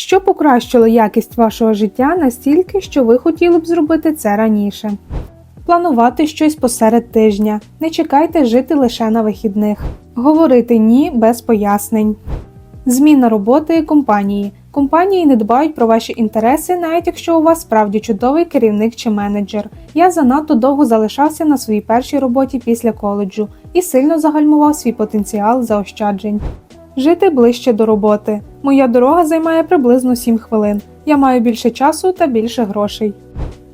що покращило якість вашого життя настільки, що ви хотіли б зробити це раніше. Планувати щось посеред тижня. Не чекайте жити лише на вихідних. Говорити ні без пояснень. Зміна роботи компанії. Компанії не дбають про ваші інтереси, навіть якщо у вас справді чудовий керівник чи менеджер. Я занадто довго залишався на своїй першій роботі після коледжу і сильно загальмував свій потенціал заощаджень. Жити ближче до роботи. Моя дорога займає приблизно 7 хвилин. Я маю більше часу та більше грошей.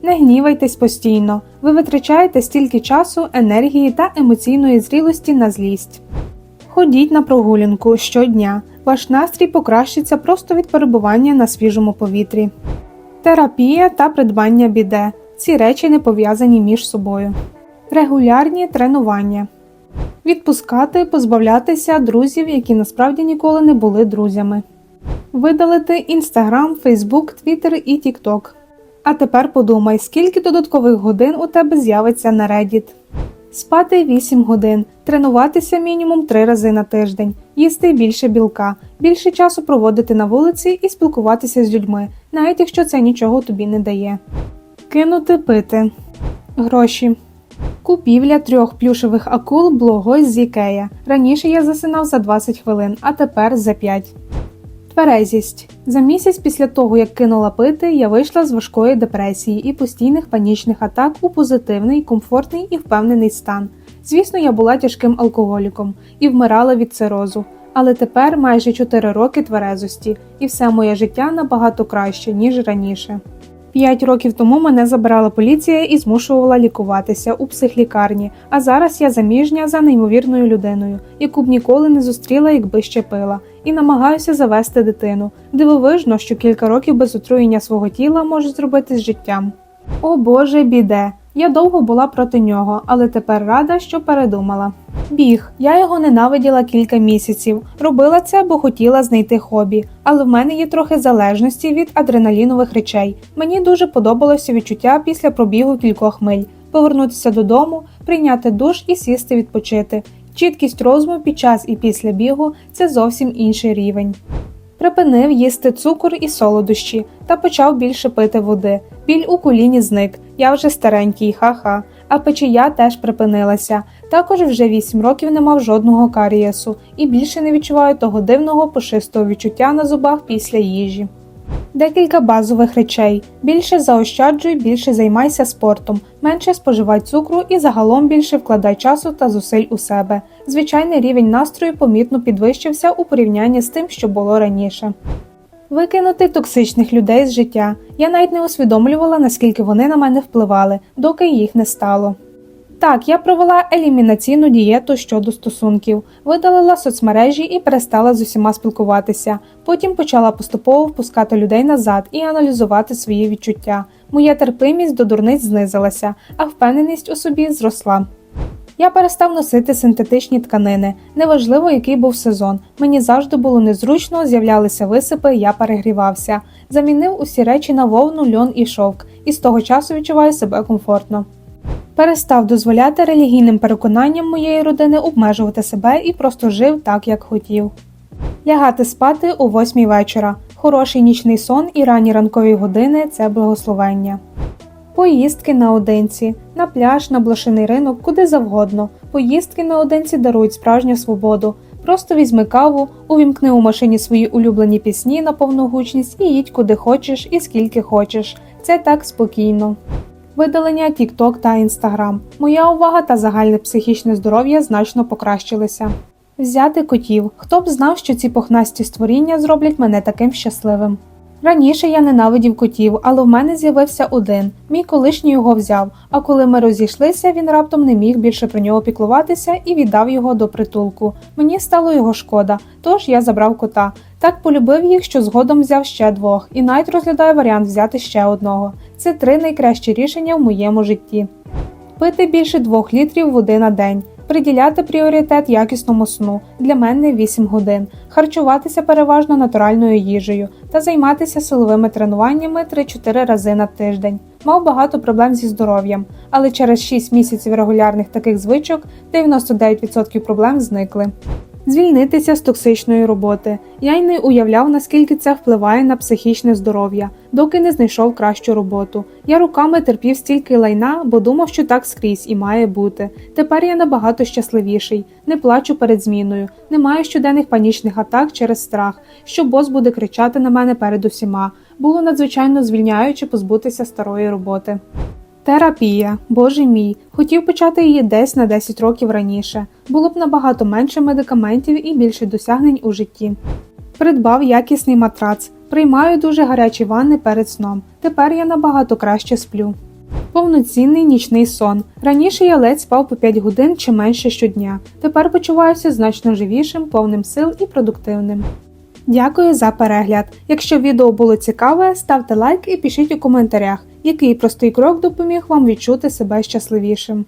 Не гнівайтесь постійно. Ви витрачаєте стільки часу, енергії та емоційної зрілості на злість. Ходіть на прогулянку щодня. Ваш настрій покращиться просто від перебування на свіжому повітрі. Терапія та придбання біде. Ці речі не пов'язані між собою. Регулярні тренування. Відпускати, позбавлятися друзів, які насправді ніколи не були друзями. Видалити Інстаграм, Фейсбук, Твіттер і Тікток. А тепер подумай, скільки додаткових годин у тебе з'явиться на Reddit. Спати 8 годин, тренуватися мінімум 3 рази на тиждень, їсти більше білка, більше часу проводити на вулиці і спілкуватися з людьми, навіть якщо це нічого тобі не дає. Кинути пити. Гроші. Купівля трьох плюшевих акул Блогой з Ікея. Раніше я засинав за 20 хвилин, а тепер за 5. Тверезість. За місяць після того, як кинула пити, я вийшла з важкої депресії і постійних панічних атак у позитивний, комфортний і впевнений стан. Звісно, я була тяжким алкоголіком і вмирала від цирозу. Але тепер майже 4 роки тверезості, і все моє життя набагато краще, ніж раніше. П'ять років тому мене забирала поліція і змушувала лікуватися у психлікарні, а зараз я заміжня за неймовірною людиною, яку б ніколи не зустріла, якби ще пила, і намагаюся завести дитину. Дивовижно, що кілька років без отруєння свого тіла може зробити з життям. О Боже, біде! Я довго була проти нього, але тепер рада, що передумала. Біг. Я його ненавиділа кілька місяців. Робила це, бо хотіла знайти хобі, але в мене є трохи залежності від адреналінових речей. Мені дуже подобалося відчуття після пробігу кількох миль, повернутися додому, прийняти душ і сісти відпочити. Чіткість розуму під час і після бігу це зовсім інший рівень. Припинив їсти цукор і солодощі та почав більше пити води. Біль у коліні зник. Я вже старенький, ха-ха. А печія теж припинилася. Також вже 8 років не мав жодного карієсу і більше не відчуваю того дивного пушистого відчуття на зубах після їжі. Декілька базових речей: більше заощаджуй, більше займайся спортом, менше споживай цукру і загалом більше вкладай часу та зусиль у себе. Звичайний рівень настрою помітно підвищився у порівнянні з тим, що було раніше. Викинути токсичних людей з життя. Я навіть не усвідомлювала, наскільки вони на мене впливали, доки їх не стало. Так, я провела елімінаційну дієту щодо стосунків, видалила соцмережі і перестала з усіма спілкуватися. Потім почала поступово впускати людей назад і аналізувати свої відчуття. Моя терпимість до дурниць знизилася, а впевненість у собі зросла. Я перестав носити синтетичні тканини. Неважливо, який був сезон. Мені завжди було незручно, з'являлися висипи, я перегрівався. Замінив усі речі на вовну, льон і шовк, і з того часу відчуваю себе комфортно. Перестав дозволяти релігійним переконанням моєї родини обмежувати себе і просто жив так, як хотів. Лягати спати о восьмій вечора. Хороший нічний сон і ранні ранкові години це благословення. Поїздки наодинці, на пляж, на блошиний ринок, куди завгодно. Поїздки наодинці дарують справжню свободу. Просто візьми каву, увімкни у машині свої улюблені пісні на повну гучність і їдь куди хочеш і скільки хочеш. Це так спокійно. Видалення TikTok та Instagram. Моя увага та загальне психічне здоров'я значно покращилися. Взяти котів. Хто б знав, що ці похнасті створіння зроблять мене таким щасливим. Раніше я ненавидів котів, але в мене з'явився один. Мій колишній його взяв, а коли ми розійшлися, він раптом не міг більше про нього піклуватися і віддав його до притулку. Мені стало його шкода, тож я забрав кота. Так полюбив їх, що згодом взяв ще двох, і навіть розглядаю варіант взяти ще одного. Це три найкращі рішення в моєму житті. Пити більше двох літрів води на день. Приділяти пріоритет якісному сну для мене 8 годин, харчуватися переважно натуральною їжею та займатися силовими тренуваннями 3-4 рази на тиждень. Мав багато проблем зі здоров'ям, але через 6 місяців регулярних таких звичок 99% проблем зникли. Звільнитися з токсичної роботи. Я й не уявляв, наскільки це впливає на психічне здоров'я, доки не знайшов кращу роботу. Я руками терпів стільки лайна, бо думав, що так скрізь і має бути. Тепер я набагато щасливіший, не плачу перед зміною, не маю щоденних панічних атак через страх, що бос буде кричати на мене перед усіма. Було надзвичайно звільняюче позбутися старої роботи. Терапія, боже мій, хотів почати її десь на 10 років раніше. Було б набагато менше медикаментів і більше досягнень у житті. Придбав якісний матрац. Приймаю дуже гарячі ванни перед сном. Тепер я набагато краще сплю. Повноцінний нічний сон. Раніше я ледь спав по 5 годин чи менше щодня. Тепер почуваюся значно живішим, повним сил і продуктивним. Дякую за перегляд. Якщо відео було цікаве, ставте лайк і пишіть у коментарях, який простий крок допоміг вам відчути себе щасливішим.